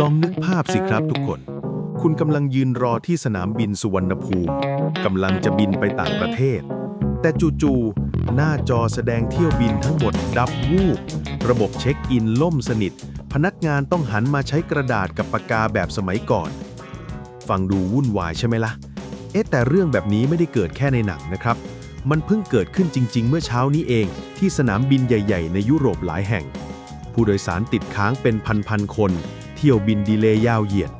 ลองนึกภาพสิครับทุกคน คุณกำลังยืนรอที่สนามบินสุวรรณภูมิกำลังจะบินไปต่างประเทศ แต่จู่ๆหน้าจอแสดงเที่ยวบินทั้งหมดดับวูบระบบเช็คอินล่มสนิท พนักงานต้องหันมาใช้กระดาษกับปากกาแบบสมัยก่อน ฟังดูวุ่นวายใช่ไหมล่ะ เอ๊ะแต่เรื่องแบบนี้ไม่ได้เกิดแค่ในหนังนะครับ มันเพิ่งเกิดขึ้นจริง ๆ เมื่อเช้านี้เอง ที่สนามบินใหญ่ ๆ ในยุโรปหลายแห่ง ผู้โดยสารติดค้างเป็นพันๆคน ที่ยวบินดีเลย์ยาวเหยียด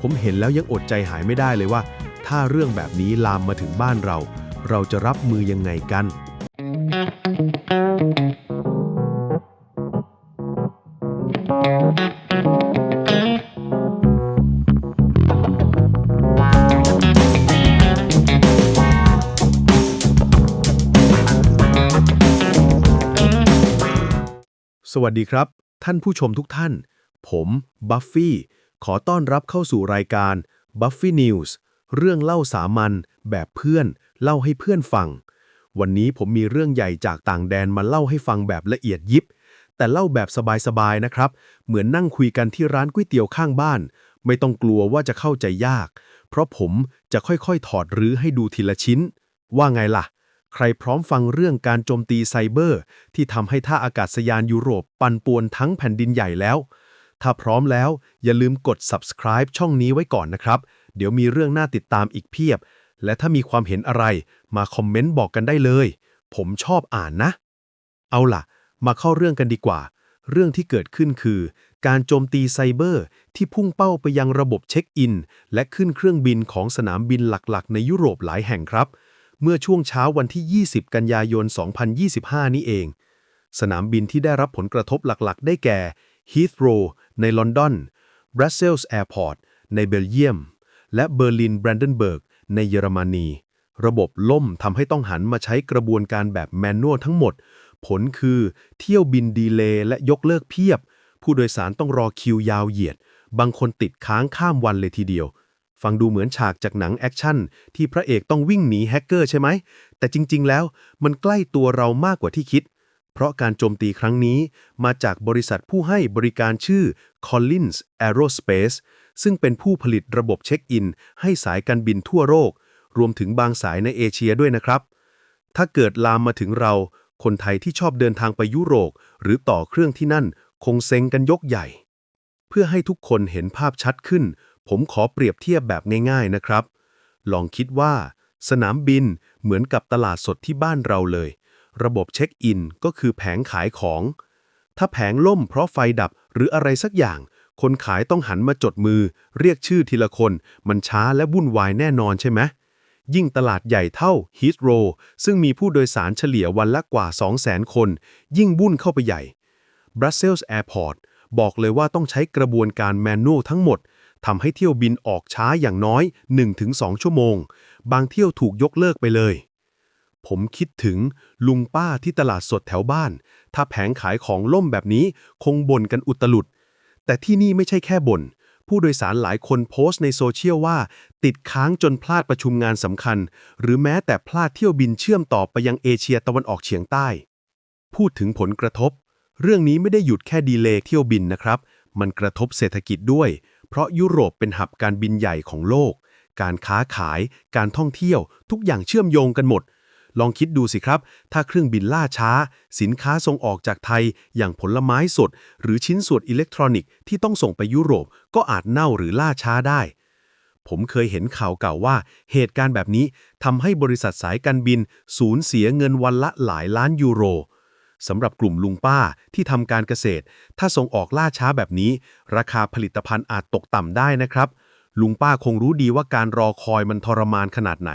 ผมเห็นแล้วยังอดใจหายไม่ได้เลยว่า ถ้าเรื่องแบบนี้ลามมาถึงบ้านเรา เราจะรับมือยังไงกัน สวัสดีครับ ท่านผู้ชมทุกท่าน ผมบัฟฟี่ขอต้อนรับเข้าสู่รายการ Buffy News เรื่องเล่าสามัญแบบเพื่อน เล่าให้เพื่อนฟัง วันนี้ผมมีเรื่องใหญ่จากต่างแดนมาเล่าให้ฟังแบบละเอียดยิบ แต่เล่าแบบสบายๆนะครับ เหมือนนั่งคุยกันที่ร้านก๋วยเตี๋ยวข้างบ้าน ไม่ต้องกลัวว่าจะเข้าใจยาก เพราะผมจะค่อยๆ ถอดรื้อให้ดูทีละชิ้น ว่าไงล่ะ ใครพร้อมฟังเรื่องการโจมตีไซเบอร์ ที่ทำให้ท่าอากาศยานยุโรปปั่นป่วนทั้งแผ่นดินใหญ่แล้ว ถ้าพร้อมแล้ว อย่าลืมกด subscribe ช่องนี้ไว้ก่อนนะครับ เดี๋ยวมีเรื่องน่าติดตามอีกเพียบ และถ้ามีความเห็นอะไร มาคอมเมนต์บอกกันได้เลย ผมชอบอ่านนะ เอาล่ะ มาเข้าเรื่องกันดีกว่า เรื่องที่เกิดขึ้นคือ การโจมตีไซเบอร์ ที่พุ่งเป้าไปยังระบบเช็คอิน และขึ้นเครื่องบินของสนามบินหลักๆ ในยุโรปหลายแห่งครับ เมื่อช่วงเช้าวันที่ 20 กันยายน 2025 นี้เอง สนามบินที่ได้รับผลกระทบหลักๆ ได้แก่ Heathrow ในลอนดอน Brussels Airport ในเบลเยียม และเบอร์ลินแบรนเดนเบิร์กในเยอรมนี ระบบล่มทำให้ต้องหันมาใช้กระบวนการแบบแมนนวลทั้งหมด ผลคือเที่ยวบินดีเลย์และยกเลิกเพียบ ผู้โดยสารต้องรอคิวยาวเหยียด บางคนติดค้างข้ามวันเลยทีเดียว ฟังดูเหมือนฉากจากหนังแอคชั่นที่พระเอกต้องวิ่งหนีแฮกเกอร์ใช่ไหม แต่จริง ๆ แล้วมันใกล้ตัวเรามากกว่าที่คิด เพราะการโจมตีครั้งนี้มาจากบริษัทผู้ให้บริการชื่อ Collins Aerospace ซึ่งเป็นผู้ผลิตระบบเช็คอิน ให้สายการบินทั่วโลก รวมถึงบางสายในเอเชียด้วยนะครับ ถ้าเกิดลามมาถึงเรา คนไทยที่ชอบเดินทางไปยุโรป หรือต่อเครื่องที่นั่น คงเซ็งกันยกใหญ่ เพื่อให้ทุกคนเห็นภาพชัดขึ้น ผมขอเปรียบเทียบแบบง่ายๆนะครับ ลองคิดว่า สนามบินเหมือนกับตลาดสดที่บ้านเราเลย ระบบเช็คอินก็คือแผงขายของ ถ้าแผงล่มเพราะไฟดับหรืออะไรสักอย่าง คนขายต้องหันมาจดมือ เรียกชื่อทีละคน มันช้าและวุ่นวายแน่นอนใช่ไหมยิ่งตลาดใหญ่เท่า Heathrow ซึ่งมีผู้โดยสารเฉลี่ยวันละกว่า 200,000 คน ยิ่งวุ่นเข้าไปใหญ่ Brussels Airport บอกเลยว่าต้องใช้กระบวนการแมนนวลทั้งหมดทำให้เที่ยวบินออกช้าอย่างน้อย 1-2 ชั่วโมง บางเที่ยวถูกยกเลิกไปเลย ผมคิดถึงลุงป้าที่ตลาดสดแถวบ้าน ถ้าแผงขายของล่มแบบนี้คงบ่นกันอุตลุด แต่ที่นี่ไม่ใช่แค่บ่น ผู้โดยสารหลายคนโพสต์ในโซเชียลว่า ติดค้างจนพลาดประชุมงานสำคัญ หรือแม้แต่พลาดเที่ยวบินเชื่อมต่อไปยังเอเชียตะวันออกเฉียงใต้ พูดถึงผลกระทบ เรื่องนี้ไม่ได้หยุดแค่ดีเลย์เที่ยวบินนะครับ มันกระทบเศรษฐกิจด้วย เพราะยุโรปเป็นหับการบินใหญ่ของโลก การค้าขาย การท่องเที่ยว ทุกอย่างเชื่อมโยงกันหมด ลองคิดดูสิครับ ถ้าเครื่องบินล่าช้า สินค้าส่งออกจากไทย อย่างผลไม้สด หรือชิ้นส่วนอิเล็กทรอนิกส์ที่ต้องส่งไปยุโรปก็อาจเน่าหรือล่าช้าได้ ผมเคยเห็นข่าวเก่าว่า เหตุการณ์แบบนี้ทำให้บริษัทสายการบิน สูญเสียเงินวันละหลายล้านยูโรสำหรับกลุ่มลุงป้าที่ทำการเกษตร ถ้าส่งออกล่าช้าแบบนี้ ราคาผลิตภัณฑ์อาจตกต่ำได้นะครับ ลุงป้าคงรู้ดีว่าการรอคอยมันทรมานขนาดไหน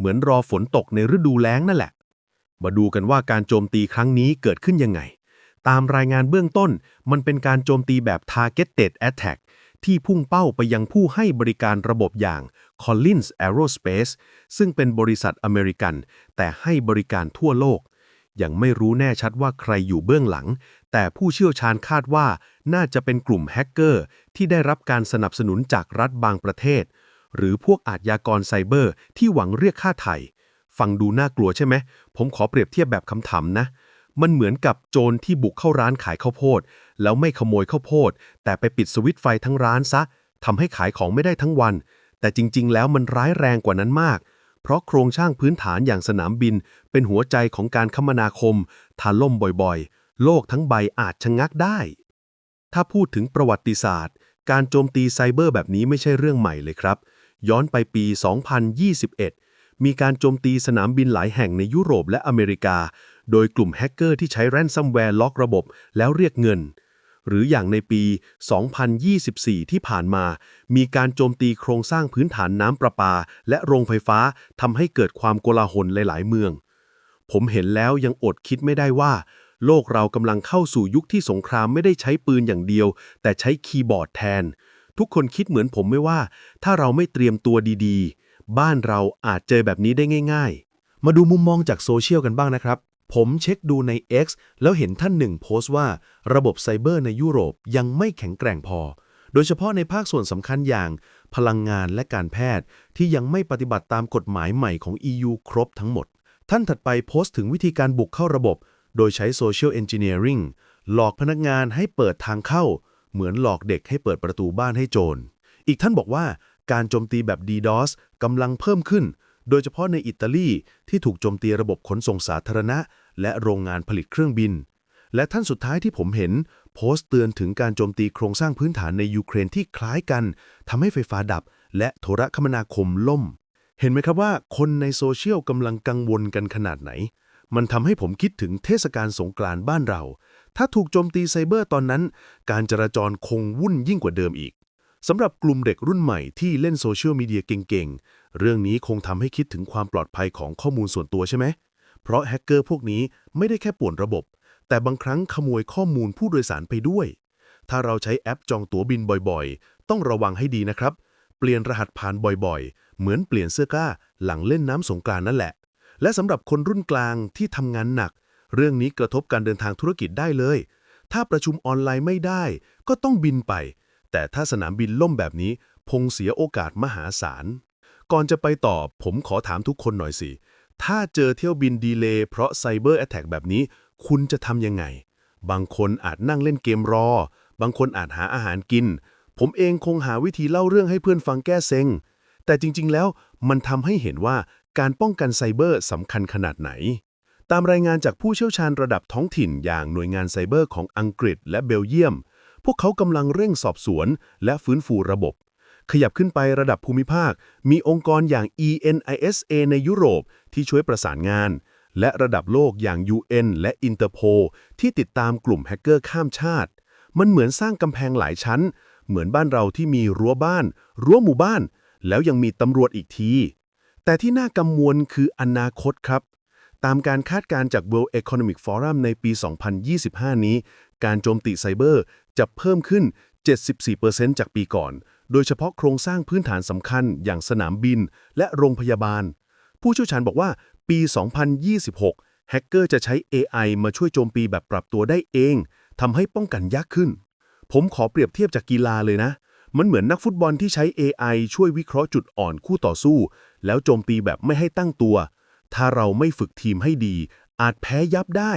เหมือนรอฝนตกในฤดูแล้งนั่นแหละ มาดูกันว่าการโจมตีครั้งนี้เกิดขึ้นยังไง ตามรายงานเบื้องต้น มันเป็นการโจมตีแบบ targeted attack ที่พุ่งเป้าไปยังผู้ให้บริการระบบอย่าง Collins Aerospace ซึ่งเป็นบริษัทอเมริกัน แต่ให้บริการทั่วโลก ยังไม่รู้แน่ชัดว่าใครอยู่เบื้องหลัง แต่ผู้เชี่ยวชาญคาดว่าน่าจะเป็นกลุ่มแฮกเกอร์ที่ได้รับการสนับสนุนจากรัฐบางประเทศ หรือพวกอาชญากรไซเบอร์ที่หวังเรียกค่าไถ่ฟังดูน่ากลัวใช่ไหม ผมขอเปรียบเทียบแบบคำถามนะ มันเหมือนกับโจรที่บุกเข้าร้านขายข้าวโพด แล้วไม่ขโมยข้าวโพด แต่ไปปิดสวิตช์ไฟทั้งร้านซะทำให้ขายของไม่ได้ทั้งวัน แต่จริง ๆ แล้วมันร้ายแรงกว่านั้นมาก เพราะโครงสร้างพื้นฐานอย่างสนามบิน เป็นหัวใจของการคมนาคมถ้าล่มบ่อยๆ โลกทั้งใบอาจชะงักได้ ถ้าพูดถึงประวัติศาสตร์ การโจมตีไซเบอร์แบบนี้ไม่ใช่เรื่องใหม่เลยครับ ย้อนไปปี 2021 มีการโจมตีสนามบินหลายแห่งในยุโรปและอเมริกา โดยกลุ่มแฮกเกอร์ที่ใช้แรนซัมแวร์ล็อกระบบแล้วเรียกเงิน หรืออย่างในปี 2024 ที่ผ่านมา มีการโจมตีโครงสร้างพื้นฐานน้ำประปา และโรงไฟฟ้าทำให้เกิดความโกลาหลหลาย ๆ เมือง ผมเห็นแล้วยังอดคิดไม่ได้ว่าโลกเรากำลังเข้าสู่ยุคที่สงครามไม่ได้ใช้ปืนอย่างเดียว แต่ใช้คีย์บอร์ดแทน ทุกคนคิดเหมือนผมไม่ว่า ถ้าเราไม่เตรียมตัวดีๆ บ้านเราอาจเจอแบบนี้ได้ง่าย ๆ มาดูมุมมองจากโซเชียลกันบ้างนะครับ ผมเช็คดูใน X แล้วเห็นท่านหนึ่งโพสต์ว่า ระบบไซเบอร์ในยุโรปยังไม่แข็งแกร่งพอ โดยเฉพาะในภาคส่วนสำคัญอย่าง พลังงานและการแพทย์ ที่ยังไม่ปฏิบัติตามกฎหมายใหม่ของ EU ครบทั้งหมด ท่านถัดไปโพสต์ถึงวิธีการบุกเข้าระบบ โดยใช้ Social Engineering หลอกพนักงานให้เปิดทางเข้า เหมือนหลอกเด็กให้เปิดประตูบ้านให้โจร อีกท่านบอกว่าการโจมตีแบบ DDoS กำลังเพิ่มขึ้น โดยเฉพาะในอิตาลีที่ถูกโจมตีระบบขนส่งสาธารณะ และโรงงานผลิตเครื่องบิน และท่านสุดท้ายที่ผมเห็น โพสต์เตือนถึงการโจมตีโครงสร้างพื้นฐานในยูเครนที่คล้ายกันทำให้ไฟฟ้าดับ และโทรคมนาคมล่ม เห็นไหมครับว่าคนในโซเชียลกำลังกังวลกันขนาดไหน มันทำให้ผมคิดถึงเทศกาลสงกรานต์บ้านเรา ถ้าถูกโจมตีไซเบอร์ตอนนั้น การจราจรคงวุ่นยิ่งกว่าเดิมอีกสำหรับกลุ่มเด็กรุ่นใหม่ที่เล่นโซเชียลมีเดียเก่งๆ เรื่องนี้คงทำให้คิดถึงความปลอดภัยของข้อมูลส่วนตัวใช่ไหม เพราะแฮกเกอร์พวกนี้ไม่ได้แค่ป่วนระบบ แต่บางครั้งขโมยข้อมูลผู้โดยสารไปด้วย ถ้าเราใช้แอปจองตั๋วบินบ่อยๆ ต้องระวังให้ดีนะครับ เปลี่ยนรหัสผ่านบ่อยๆ เหมือนเปลี่ยนเสื้อกล้าหลังเล่นน้ำสงกรานนั่นแหละ และสำหรับคนรุ่นกลางที่ทำงานหนัก เรื่องนี้กระทบการเดินทางธุรกิจได้เลย ถ้าประชุมออนไลน์ไม่ได้ ก็ต้องบินไป แต่ถ้าสนามบินล่มแบบนี้พงเสียโอกาสมหาศาล ก่อนจะไปต่อผมขอถามทุกคนหน่อยสิ ถ้าเจอเที่ยวบินดีเลย์เพราะไซเบอร์แอ t แทกแบบนี้ คุณจะทำยังไง บางคนอาจนั่งเล่นเกมรอ บางคนอาจหาอาหารกิน ผมเองคงหาวิธีเล่าเรื่องให้เพื่อนฟังแก้เซ็ง แต่จริง ๆ แล้วมันทำให้เห็นว่าการป้องกันไซเบอร์สำคัญขนาดไหน ตามรายงานจากผู้เชี่ยวชาญระดับท้องถิ่นอย่างหน่วยงานไซเบอร์ของอังกฤษและเบลเยียม พวกเขากำลังเร่งสอบสวน และฟื้นฟูระบบ ขยับขึ้นไประดับภูมิภาค มีองค์กรอย่าง ENISA ในยุโรปที่ช่วยประสานงาน และระดับโลกอย่าง UN และ Interpol ที่ติดตามกลุ่มแฮกเกอร์ข้ามชาติ มันเหมือนสร้างกำแพงหลายชั้น เหมือนบ้านเราที่มีรั้วบ้าน รั้วหมู่บ้าน แล้วยังมีตำรวจอีกที แต่ที่น่ากังวลคืออนาคตครับ ตามการคาดการณ์จาก World Economic Forum ในปี 2025 นี้ การโจมตีไซเบอร์จะเพิ่มขึ้น 74%จากปีก่อน โดยเฉพาะโครงสร้างพื้นฐานสำคัญอย่างสนามบินและโรงพยาบาล ผู้เชี่ยวชาญบอกว่าปี 2026 แฮกเกอร์จะใช้ AI มาช่วยโจมตีแบบปรับตัวได้เอง ทำให้ป้องกันยากขึ้น ผมขอเปรียบเทียบจากกีฬาเลยนะ มันเหมือนนักฟุตบอลที่ใช้ AI ช่วยวิเคราะห์จุดอ่อนคู่ต่อสู้ แล้วโจมตีแบบไม่ให้ตั้งตัว ถ้าเราไม่ฝึกทีมให้ดี อาจแพ้ยับได้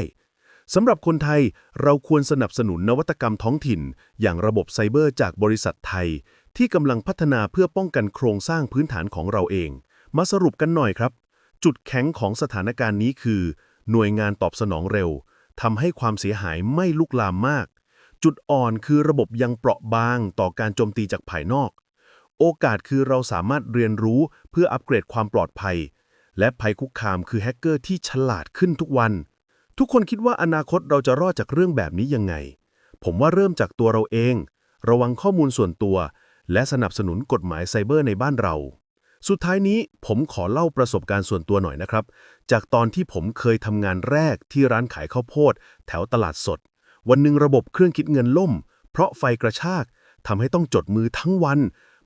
สำหรับคนไทยเราควรสนับสนุนนวัตกรรมท้องถิ่น อย่างระบบไซเบอร์จากบริษัทไทย ที่กำลังพัฒนาเพื่อป้องกันโครงสร้างพื้นฐานของเราเอง มาสรุปกันหน่อยครับ จุดแข็งของสถานการณ์นี้คือ หน่วยงานตอบสนองเร็วทำให้ความเสียหายไม่ลุกลามมาก จุดอ่อนคือระบบยังเปราะบางต่อการโจมตีจากภายนอก โอกาสคือเราสามารถเรียนรู้เพื่ออัปเกรดความปลอดภัย และภัยคุกคามคือแฮกเกอร์ที่ฉลาดขึ้นทุกวัน ทุกคนคิดว่าอนาคตเราจะรอดจากเรื่องแบบนี้ยังไง ผมว่าเริ่มจากตัวเราเอง ระวังข้อมูลส่วนตัว และสนับสนุนกฎหมายไซเบอร์ในบ้านเรา สุดท้ายนี้ผมขอเล่าประสบการณ์ส่วนตัวหน่อยนะครับ จากตอนที่ผมเคยทำงานแรกที่ร้านขายข้าวโพด แถวตลาดสด วันหนึ่งระบบเครื่องคิดเงินล่ม เพราะไฟกระชากทำให้ต้องจดมือทั้งวัน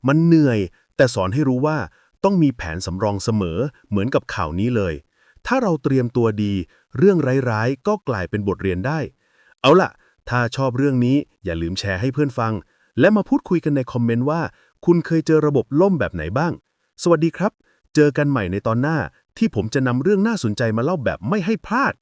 มันเหนื่อย แต่สอนให้รู้ว่า ต้องมีแผนสำรองเสมอเหมือนกับข่าวนี้เลย ถ้าเราเตรียมตัวดี เรื่องร้ายๆ ก็กลายเป็นบทเรียนได้ เอาล่ะ ถ้าชอบเรื่องนี้อย่าลืมแชร์ให้เพื่อนฟัง และมาพูดคุยกันในคอมเมนต์ว่า คุณเคยเจอระบบล่มแบบไหนบ้าง สวัสดีครับ เจอกันใหม่ในตอนหน้าที่ผมจะนำเรื่องน่าสนใจมาเล่าแบบไม่ให้พลาด